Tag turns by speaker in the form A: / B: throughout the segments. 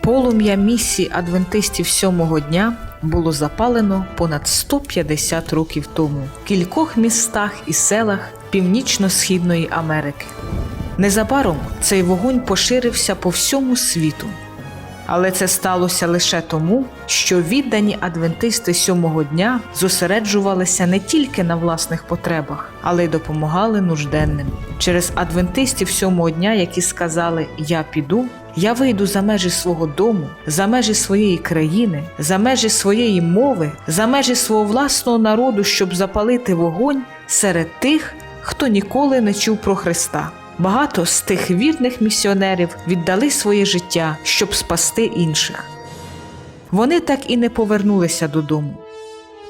A: Полум'я місії адвентистів сьомого дня було запалено понад 150 років тому в кількох містах і селах Північно-східної Америки. Незабаром цей вогонь поширився по всьому світу. Але це сталося лише тому, що віддані адвентисти сьомого дня зосереджувалися не тільки на власних потребах, але й допомагали нужденним. Через адвентистів сьомого дня, які сказали Я піду, я вийду за межі свого дому, за межі своєї країни, за межі своєї мови, за межі свого власного народу, щоб запалити вогонь серед тих, хто ніколи не чув про Христа. Багато з тих вірних місіонерів віддали своє життя, щоб спасти інших. Вони так і не повернулися додому.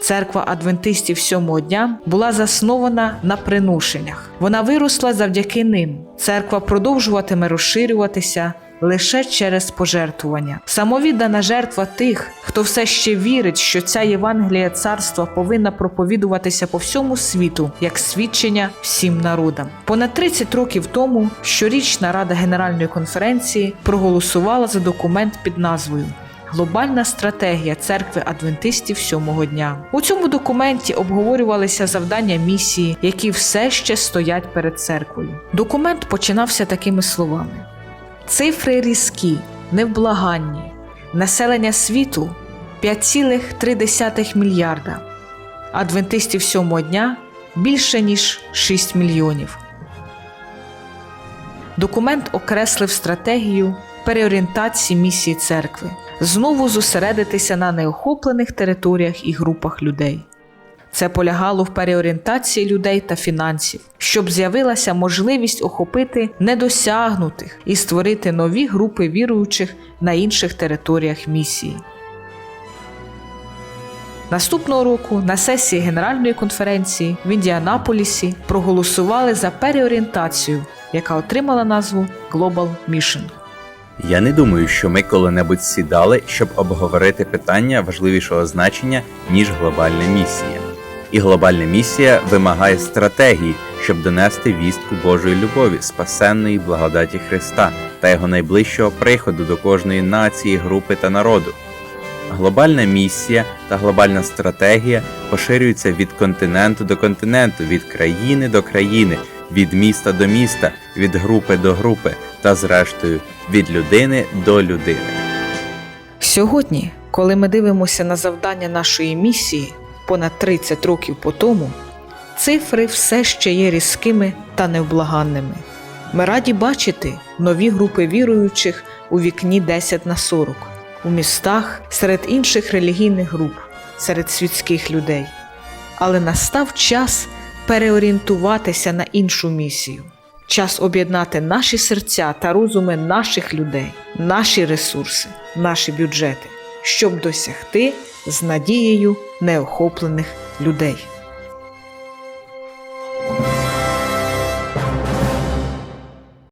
A: Церква адвентистів сьомого дня була заснована на приношеннях. Вона виросла завдяки ним. Церква продовжуватиме розширюватися лише через пожертвування. Самовіддана жертва тих, хто все ще вірить, що ця Євангелія царства повинна проповідуватися по всьому світу як свідчення всім народам. Понад 30 років тому щорічна рада Генеральної конференції проголосувала за документ під назвою Глобальна стратегія церкви адвентистів сьомого дня. У цьому документі обговорювалися завдання місії, які все ще стоять перед церквою. Документ починався такими словами: цифри різкі, невблаганні, населення світу 5,3 мільярда, адвентистів сьомого дня більше ніж 6 мільйонів. Документ окреслив стратегію переорієнтації місії церкви, знову зосередитися на неохоплених територіях і групах людей. Це полягало в переорієнтації людей та фінансів, щоб з'явилася можливість охопити недосягнутих і створити нові групи віруючих на інших територіях місії. Наступного року на сесії Генеральної конференції в Індіанаполісі проголосували за переорієнтацію, яка отримала назву Global Mission.
B: Я не думаю, що ми коли-небудь сідали, щоб обговорити питання важливішого значення, ніж глобальна місія. І глобальна місія вимагає стратегії, щоб донести вістку Божої любові, спасенної благодаті Христа та його найближчого приходу до кожної нації, групи та народу. Глобальна місія та глобальна стратегія поширюються від континенту до континенту, від країни до країни, від міста до міста, від групи до групи та, зрештою, від людини до людини.
A: Сьогодні, коли ми дивимося на завдання нашої місії понад 30 років по тому, цифри все ще є різкими та невблаганними. Ми раді бачити нові групи віруючих у вікні 10 на 40, у містах серед інших релігійних груп, серед світських людей. Але настав час переорієнтуватися на іншу місію. Час об'єднати наші серця та розуми наших людей, наші ресурси, наші бюджети, щоб досягти з надією неохоплених людей.